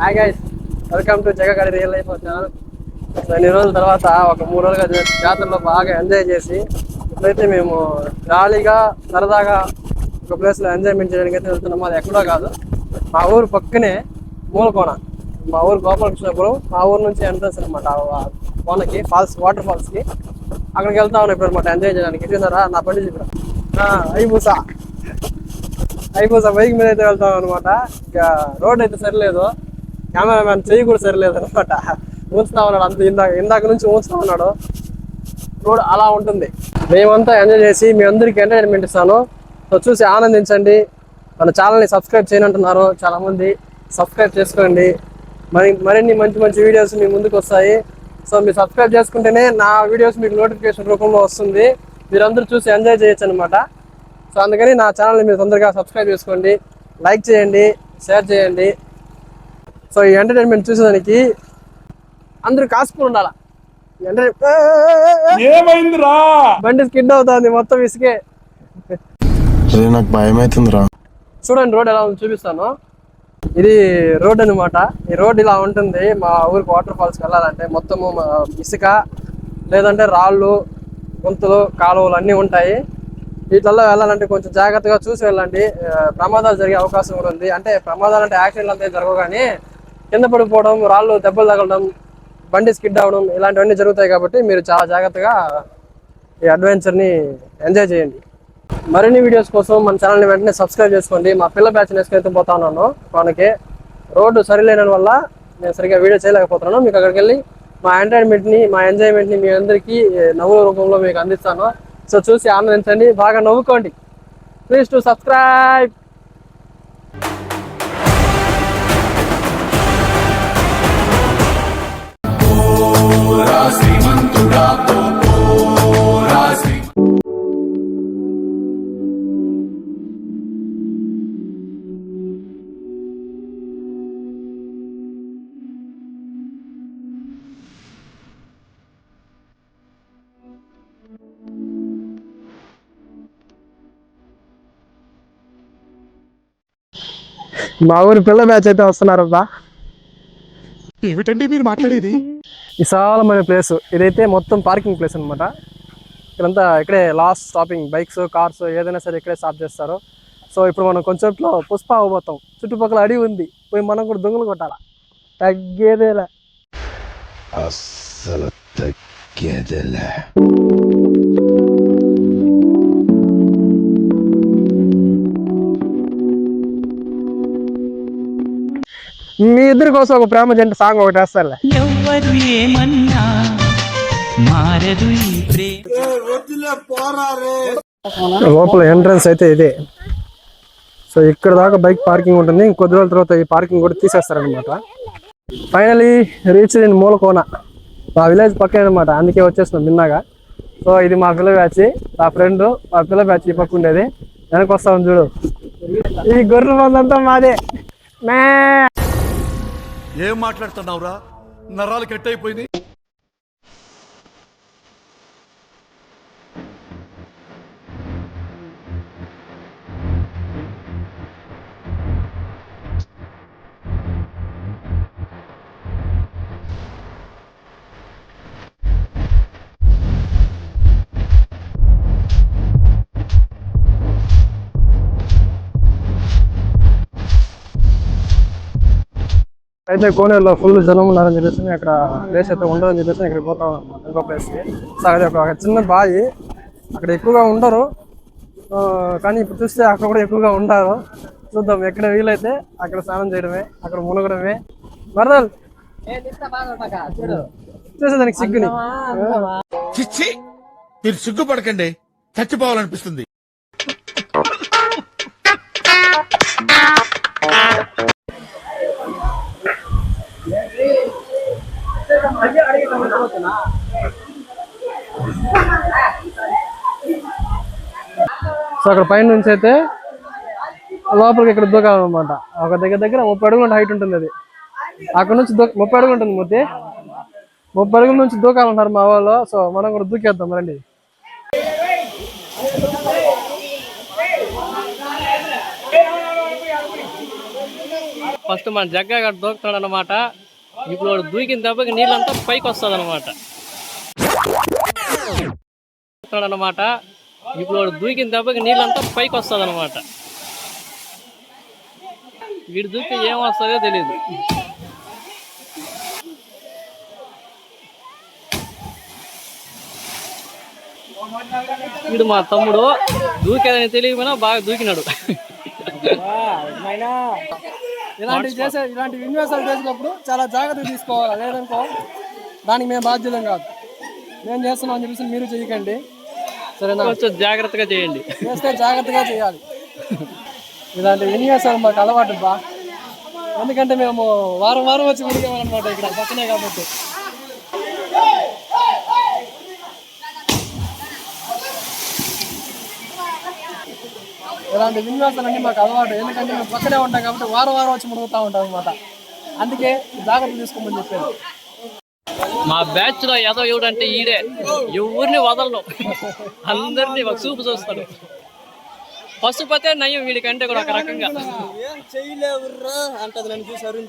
Hi guys welcome to జగగాడి real life channel ఎన్ని రోజుల తర్వాత ఒక మూడు రోజులుగా జాతరలో బాగా ఎంజాయ్ చేసి ఇప్పుడైతే మేము జాలీగా సరదాగా ఒక ప్లేస్లో ఎంజాయ్మెంట్ చేయడానికి అయితే వెళ్తున్నాము అది ఎక్కడో కాదు మా ఊరు పక్కనే మూలకోన. మా ఊరు గోపాలకృష్ణపురం. మా ఊరు నుంచి ఎంట్రన్స్ అనమాట కోనకి ఫాల్స్ వాటర్ ఫాల్స్కి అక్కడికి వెళ్తా ఉన్నాం ఇప్పుడు అనమాట ఎంజాయ్ చేయడానికి. చూసారా నా పండి చెప్పిన అయిపోసా అయిపోసా బైక్ మీద అయితే వెళ్తాం అనమాట ఇంకా రోడ్ అయితే సరిలేదు. కెమెరామ్యాన్ చెయ్యి కూడా సరిలేదు అనమాట ఉంచుతా ఉన్నాడు అంత ఇందాక ఇందాక నుంచి ఉంచుతా ఉన్నాడు రోడ్ అలా ఉంటుంది. మేమంతా ఎంజాయ్ చేసి మీ అందరికి ఎంటర్టైన్మెంట్ ఇస్తాను. సో చూసి ఆనందించండి. మన ఛానల్ని సబ్స్క్రైబ్ చేయనంటున్నారు చాలామంది. సబ్స్క్రైబ్ చేసుకోండి. మరి మరిన్ని మంచి మంచి వీడియోస్ మీ ముందుకు వస్తాయి. సో మీరు సబ్స్క్రైబ్ చేసుకుంటేనే నా వీడియోస్ మీకు నోటిఫికేషన్ రూపంలో వస్తుంది. మీరందరూ చూసి ఎంజాయ్ చేయొచ్చు అనమాట సో అందుకని నా ఛానల్ని మీరు తొందరగా సబ్స్క్రైబ్ చేసుకోండి. లైక్ చేయండి షేర్ చేయండి. సో ఈ ఎంటర్టైన్మెంట్ చూసేదానికి అందరూ కాసుకుని ఉండాలా? ఏమైందిరా? బండి స్కిడ్ అవుతుంది మొత్తం ఇసుకే. నాకు భయం అవుతుందిరా చూడండి రోడ్ ఎలా ఉందో చూపిస్తాను. ఇది రోడ్ అన్నమాట. ఈ రోడ్ ఇలా ఉంటుంది. మా ఊరికి వాటర్ ఫాల్స్కి వెళ్ళాలంటే మొత్తము ఇసుక లేదంటే రాళ్ళు గుంతలు కాలువలు అన్నీ ఉంటాయి. వీటిల్లో వెళ్ళాలంటే కొంచెం జాగ్రత్తగా చూసి వెళ్ళండి. ప్రమాదాలు జరిగే అవకాశం కూడా ఉంది. అంటే ప్రమాదాలు అంటే యాక్సిడెంట్లు అంతే జరగవు కానీ కింద పడిపోవడం రాళ్ళు దెబ్బలు తగలడం బండి స్కిడ్ అవ్వడం ఇలాంటివన్నీ జరుగుతాయి కాబట్టి మీరు చాలా జాగ్రత్తగా ఈ అడ్వెంచర్ని ఎంజాయ్ చేయండి. మరిన్ని వీడియోస్ కోసం మన ఛానల్ని వెంటనే సబ్స్క్రైబ్ చేసుకోండి. మా పిల్ల బ్యాచ్ వేసుకైతే పోతా ఉన్నాను. మనకి రోడ్డు సరిలేని వల్ల నేను సరిగ్గా వీడియో చేయలేకపోతున్నాను. మీకు అక్కడికి వెళ్ళి మా ఎంటర్టైన్మెంట్ని మా ఎంజాయ్మెంట్ని మీ అందరికీ నవ్వుల రూపంలో మీకు అందిస్తాను. సో చూసి ఆనందించండి. బాగా నవ్వుకోండి. ప్లీజ్ టు సబ్స్క్రైబ్ మా ఊరి పిల్ల బ్యాచ్ అయితే వస్తున్నారు బా ఏమిటండి మీరు మాట్లాడేది? విశాలమైన ప్లేస్. ఇదైతే మొత్తం పార్కింగ్ ప్లేస్ అనమాట ఇక్కడంతా ఇక్కడే లాస్ట్ స్టాపింగ్. బైక్స్ కార్స్ ఏదైనా సరే ఇక్కడే స్టాప్ చేస్తారు. సో ఇప్పుడు మనం కొంచెంలో పుష్ప అవబోతాం చుట్టుపక్కల అడవి ఉంది. పోయి మనం కూడా దొంగలు కొట్టాలా? తగ్గేదేలా. అస్సలు తగ్గేదేలా. మీ ఇద్దరి కోసం ఒక ప్రేమ జంట సాంగ్ ఒకటి వేస్తారులే. ఎవ్వరు ఏమన్నా మారదు లోపల ఎంట్రన్స్ అయితే ఇదే. సో ఇక్కడ దాకా బైక్ పార్కింగ్ ఉంటుంది. ఇంకొద్ది రోజుల తర్వాత ఈ పార్కింగ్ కూడా తీసేస్తారనమాట ఫైనలీ రీచ్ ఇన్ మూలకోన. మా విలేజ్ పక్కనే అనమాట అందుకే వచ్చేస్తున్నాం మిన్నాగా సో ఇది మా పిల్ల బ్యాచ్ మా ఫ్రెండ్ మా పిల్ల బ్యాచ్ ఈ పక్క ఉండేది. వెనక వస్తాం చూడు. ఈ గొర్రెల మందంతా మాదే. మే ఏం మాట్లాడుతున్నావురా? నరాలు కట్టయిపోయింది అయితే కోనేరులో ఫుల్ జనం ఉన్నారని చెప్పేసి అక్కడ ప్లేస్ అయితే ఉండదని చెప్పేసి ఇక్కడ పోతాం ఇంకో ప్లేస్కి సో అది ఒక చిన్న బావి. అక్కడ ఎక్కువగా ఉండరు. ఆ, కానీ ఇప్పుడు చూస్తే అక్కడ కూడా ఎక్కువగా ఉంటారు చూద్దాం ఎక్కడ వీలైతే అక్కడ స్నానం చేయడమే అక్కడ మునగడమే. వరదలు! చూసేదానికి సిగ్గుని. మీరు సిగ్గుపడకండి. చచ్చిపోవాలనిపిస్తుంది. సో అక్కడ పైన నుంచి అయితే లోపలికి ఇక్కడ దూకాలన్నమాట ఒక దగ్గర దగ్గర ముప్పై అడుగుల హైట్ ఉంటుంది అది. అక్కడ నుంచి దూ ముప్పై అడుగులు ఉంటుంది మూర్తి. ముప్పై అడుగుల నుంచి దూకాలంటారు మా వాళ్ళు. సో మనం కూడా దూకేద్దాం రండి. ఫస్ట్ మన జగ్గా గడ దూకుతున్నాడు అనమాట ఇప్పుడు వాడు దూకిన దెబ్బకి నీళ్ళంతా పైకి వస్తుంది అనమాట అనమాట ఇప్పుడు దూకిన దెబ్బకి నీళ్ళంతా పైకి వస్తుంది అనమాట వీడు దూకి ఏం వస్తుందో తెలియదు వీడు మా తమ్ముడు దూకేదని తెలియకపోయినా బాగా దూకినాడు. ఇలాంటివి చేసే ఇలాంటి విన్యాసాలు చేసినప్పుడు చాలా జాగ్రత్త తీసుకోవాలి. లేదనుకో దానికి మేము బాధ్యులం కాదు. మేము చేస్తున్నాం అని చెప్పేసి మీరు చేయకండి. సరేనా? కొంచెం జాగ్రత్తగా చేయండి. చేస్తే జాగ్రత్తగా చేయాలి. ఇలాంటి విన్యాసాలు మాకు అలవాటు బా. ఎందుకంటే మేము వారం వారం వచ్చి ముడిగామన్నమాట ఇక్కడ పక్కనే కాబట్టి. ఇలాంటి విన్యాసాలన్నీ మాకు అలవాటు. ఎందుకంటే మేము పక్కనే ఉంటాం కాబట్టి వారం వారం వచ్చి ముడుగుతూ ఉంటాం అనమాట అందుకే జాగ్రత్త తీసుకోమని చెప్పాను మా బ్యాచ్లో ఏదో ఎవడంటే ఈడే. ఎవరిని వదలను. అందరినీ ఒక చూపు చూస్తాడు. పసుపతే నయ్యం వీడికంటే కూడా ఒక రకంగా. ఏం చేయలేవుర్రా అంటది నన్ను చూసి అరుణ్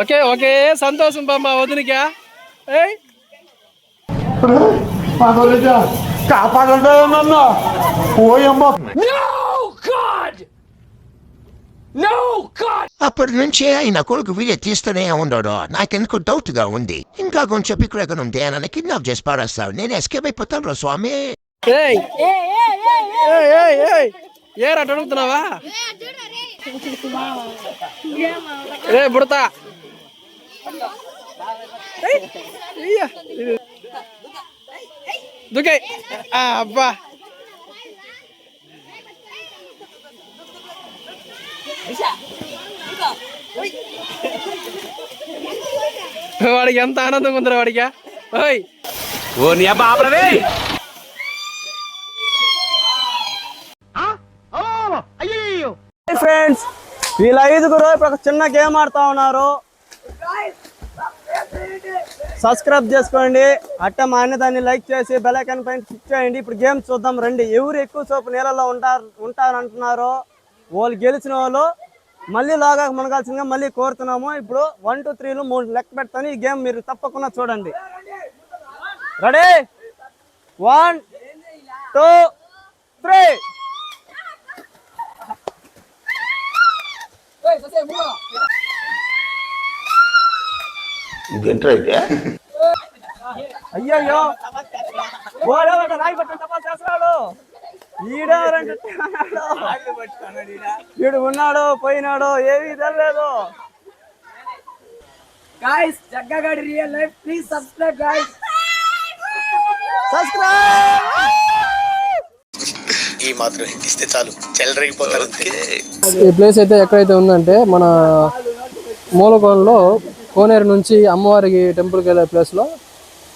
ఓకే ఓకే. సంతోషం బామ్మ వదినికా? ఏయ్. అప్పటి నుంచి ఆయన కొడుకు వీడియో తీస్తూనే ఉన్నాడు. నాకెందుకు డౌట్గా ఉంది. ఇంకా కొంచెం పిక్కడగా ఉంది ఆయన కిడ్నాప్ చేసి పారేస్తావు నేను ఎస్కేప్ అయిపోతాను రా స్వామి ఏరా అడుగుతున్నావా? ఏ బుడతా. దుకే. ఆ, అబ్బా. వాడికి ఎంత ఆనందంగా ఉందిరా వాడికి ఓయ్. ఫ్రెండ్స్ వీళ్ళ ఐదుగురు ఇప్పుడు ఒక చిన్న గేమ్ ఆడుతా ఉన్నారు. సబ్స్క్రైబ్ చేసుకోండి. అట్ట మా అన్న దాన్ని లైక్ చేసి బెలైకన్ పైన క్లిక్ చేయండి. ఇప్పుడు గేమ్ చూద్దాం రండి. ఎవరు ఎక్కువ సేపు నీళ్ళలో ఉంటారు ఉంటారని అంటున్నారో వాళ్ళు గెలిచిన వాళ్ళు మళ్ళీ లాగా మునగాల్సిందిగా మళ్ళీ కోరుతున్నాము. ఇప్పుడు వన్ టూ త్రీలు మూడు లెక్క పెడతాను. ఈ గేమ్ మీరు తప్పకుండా చూడండి. రెడీ వన్ టూ త్రీ అయ్యయ్యో. రాయి పట్టిన తప్ప చేస్తున్నాడు. ఈడెవరంటే వీడు ఉన్నాడు పోయినాడు ఏమీ తెలియదు. Guys జగ్గగాడి real life please subscribe guys subscribe ఈ మాత్రం ఇస్తే చాలు. చెల్లరగిపోతారు ఈ ప్లేస్ అయితే ఎక్కడైతే ఉందంటే మన మూలకోనలో కోనేరు నుంచి అమ్మవారికి టెంపుల్కి వెళ్ళే ప్లేస్లో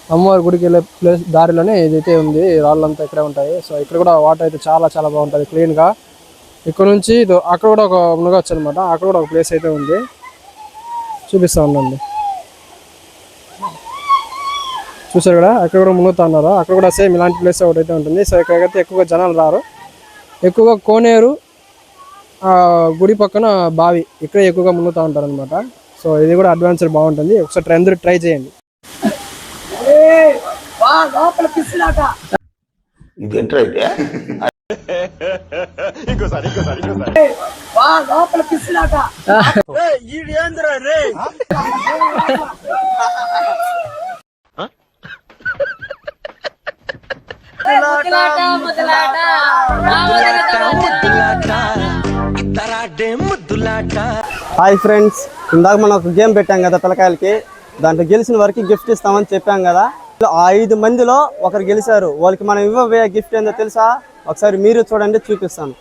అమ్మవారి గుడికి వెళ్ళే ప్లేస్ దారిలోనే ఇదైతే ఉంది రాళ్ళంతా ఇక్కడే ఉంటాయి. సో ఇక్కడ కూడా వాటర్ అయితే చాలా చాలా బాగుంటుంది క్లీన్గా ఇక్కడ నుంచి ఇదో అక్కడ కూడా ఒక మునగొచ్చు అనమాట అక్కడ కూడా ఒక ప్లేస్ అయితే ఉంది. చూపిస్తా ఉండండి చూసారు కదా? అక్కడ కూడా మునుగుతా ఉన్నారు? అక్కడ కూడా సేమ్ ఇలాంటి ప్లేస్ ఒకటి అయితే ఉంటుంది. సో ఇక్కడికైతే ఎక్కువగా జనాలు రారు. ఎక్కువగా కోనేరు ఆ గుడి పక్కన బావి ఇక్కడ ఎక్కువగా మునుగుతూ ఉంటారు అనమాట సో ఇది కూడా అడ్వెంచర్ బాగుంటుంది. ఒకసారి ట్రై అందరూ ట్రై చేయండి. హాయ్ ఫ్రెండ్స్ ఇందాక మనం ఒక గేమ్ పెట్టాం కదా పిల్లకాయలకి. దాంట్లో గెలిచిన వారికి గిఫ్ట్ ఇస్తామని చెప్పాం కదా. ఆ ఐదు మందిలో ఒకరు గెలిచారు. వాళ్ళకి మనం ఇవ్వబోయే గిఫ్ట్ ఏందో తెలుసా? ఒకసారి మీరు చూడండి చూపిస్తాను.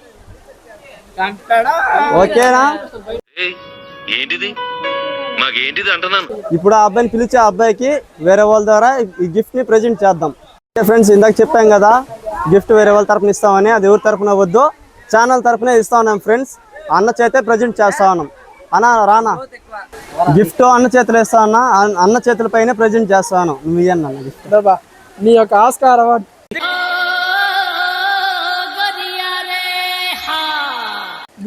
ఓకేనా? ఏంటిది? మాకేంటిది అంటున్నాను? ఇప్పుడు ఆ అబ్బాయిని పిలిచే ఆ అబ్బాయికి వేరే వాళ్ళ ద్వారా ఈ గిఫ్ట్ని ప్రజెంట్ చేద్దాం. ఫ్రెండ్స్ ఇందాక చెప్పాం కదా గిఫ్ట్ వేరే వాళ్ళ తరపున ఇస్తామని అది ఎవరి తరపున వద్దు ఛానల్ తరపునే ఇస్తా ఉన్నాం ఫ్రెండ్స్. అన్న చేతే ప్రజెంట్ చేస్తా ఉన్నాం. అన్న రానా? గిఫ్ట్ అన్న చేతులు ఇస్తా ఉన్నా అన్న- అన్న చేతుల పైన ప్రజెంట్ చేస్తాను నువ్వు ఇయ్యండి అన్న గిఫ్ట్. నీ యొక్క ఆస్కార్ అవార్డ్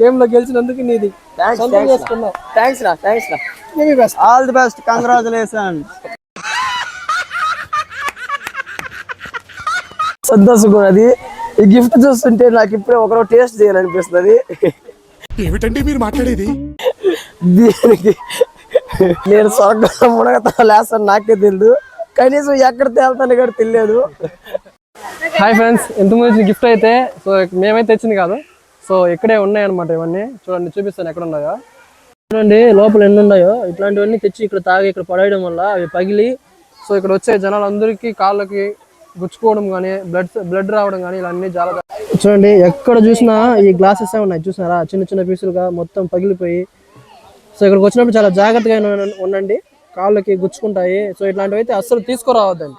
గేమ్లో గెలిచినందుకు నీది. సొంతం చేసుకున్నావు. థ్యాంక్స్ రా థ్యాంక్స్ రా best all the best congratulation అది ఈ గిఫ్ట్ చూస్తుంటే నాకు ఇప్పుడే ఒకరో టేస్ట్ చేయాలనిపిస్తుంది ఏమిటండి మీరు మాట్లాడేది? దీనికి నేను స్వర్గంలో మునగతా లేస్తాను నాకే తెలియదు కనీసం ఎక్కడ తేలుతాను కూడా తెలియదు. హాయ్ ఫ్రెండ్స్ ఎంతమంది వచ్చిన గిఫ్ట్ అయితే సో మేమైతే తెచ్చింది కాదు. సో ఇక్కడే ఉన్నాయి అనమాట ఇవన్నీ. చూడండి చూపిస్తాను ఎక్కడ ఉన్నాయో. చూడండి లోపల ఎన్ని ఉన్నాయో. ఇట్లాంటివన్నీ తెచ్చి ఇక్కడ తాగి ఇక్కడ పడేయడం వల్ల అవి పగిలి సో ఇక్కడ వచ్చే జనాలందరికీ కాళ్ళకి గుచ్చుకోవడం కానీ బ్లడ్ బ్లడ్ రావడం కానీ ఇలా అన్ని చాలా చూడండి ఎక్కడ చూసినా ఈ గ్లాసెస్ ఉన్నాయి చూసినారా? చిన్న చిన్న పీసులుగా మొత్తం పగిలిపోయి. సో ఇక్కడికి వచ్చినప్పుడు చాలా జాగ్రత్తగా ఉండండి. కాళ్ళకి గుచ్చుకుంటాయి. సో ఇట్లాంటివి అయితే అస్సలు తీసుకురావద్దండి.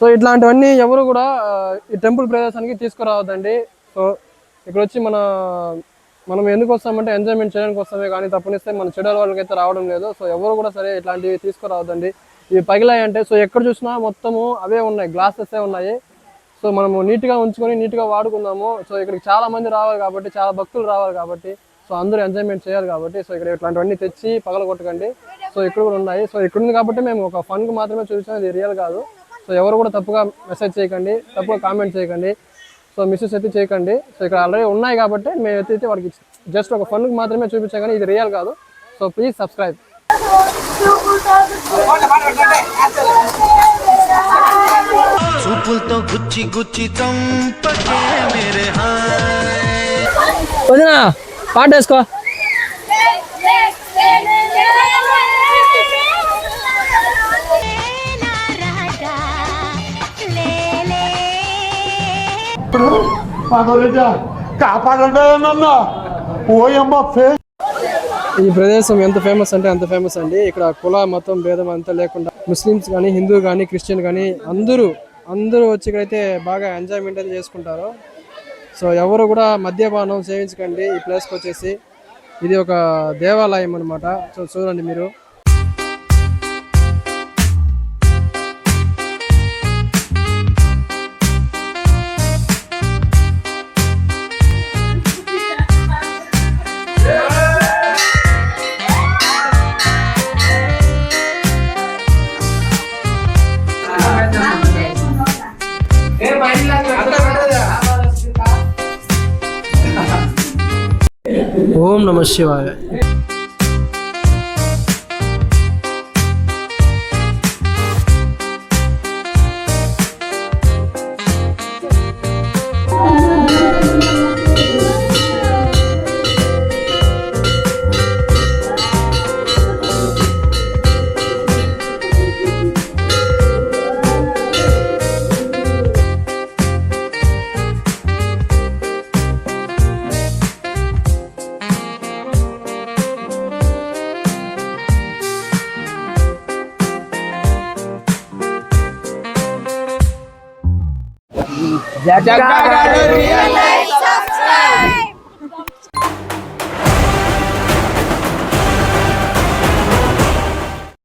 సో ఇట్లాంటివన్నీ ఎవరు కూడా ఈ టెంపుల్ ప్రదేశానికి తీసుకురావద్దండి. సో ఇక్కడ వచ్చి మన మనం ఎందుకు వస్తామంటే ఎంజాయ్మెంట్ చేయడానికి వస్తామే కానీ తప్పనిస్తే మన చెడు వాళ్ళకి అయితే రావడం లేదు. సో ఎవరు కూడా సరే ఇట్లాంటివి తీసుకురావద్దండి. ఇవి పగిలాయి అంటే సో ఎక్కడ చూసినా మొత్తము అవే ఉన్నాయి గ్లాసెస్ ఉన్నాయి. సో మనము నీట్గా ఉంచుకొని నీట్గా వాడుకుందాము సో ఇక్కడికి చాలా మంది రావాలి కాబట్టి చాలా భక్తులు రావాలి కాబట్టి సో అందరూ ఎంజాయ్మెంట్ చేయాలి కాబట్టి సో ఇక్కడ ఇట్లాంటివన్నీ తెచ్చి పగలగొట్టకండి. సో ఇక్కడ కూడా ఉన్నాయి. సో ఇక్కడ ఉంది కాబట్టి మేము ఒక ఫన్కి మాత్రమే చూసాం ఇది రియల్ కాదు. సో ఎవరు కూడా తప్పుగా మెసేజ్ చేయకండి తప్పుగా కామెంట్ చేయకండి. సో మిస్యూస్ అయితే చేయకండి. సో ఇక్కడ ఆల్రెడీ ఉన్నాయి కాబట్టి మేము అయితే వాడికి జస్ట్ ఒక ఫన్కి మాత్రమే చూపించాం కానీ ఇది రియల్ కాదు. So please subscribe. చూపులతో గుచ్చి గుచ్చి చంపకే మేరే హాయ్ వదినా పాట వేసుకో ఈ ప్రదేశం ఎంత ఫేమస్ అంటే అంత ఫేమస్ అండి. ఇక్కడ కుల మతం భేదం అంతా లేకుండా ముస్లిమ్స్ కానీ హిందూ కానీ క్రిస్టియన్ కానీ అందరూ అందరూ వచ్చి ఇక్కడైతే బాగా ఎంజాయ్మెంట్ అయితే చేసుకుంటారు. సో ఎవరు కూడా మద్యపానం సేవించకండి. ఈ ప్లేస్కి వచ్చేసి ఇది ఒక దేవాలయం అన్నమాట. సో చూడండి మీరు. ओम नमः शिवाय। జగ్గా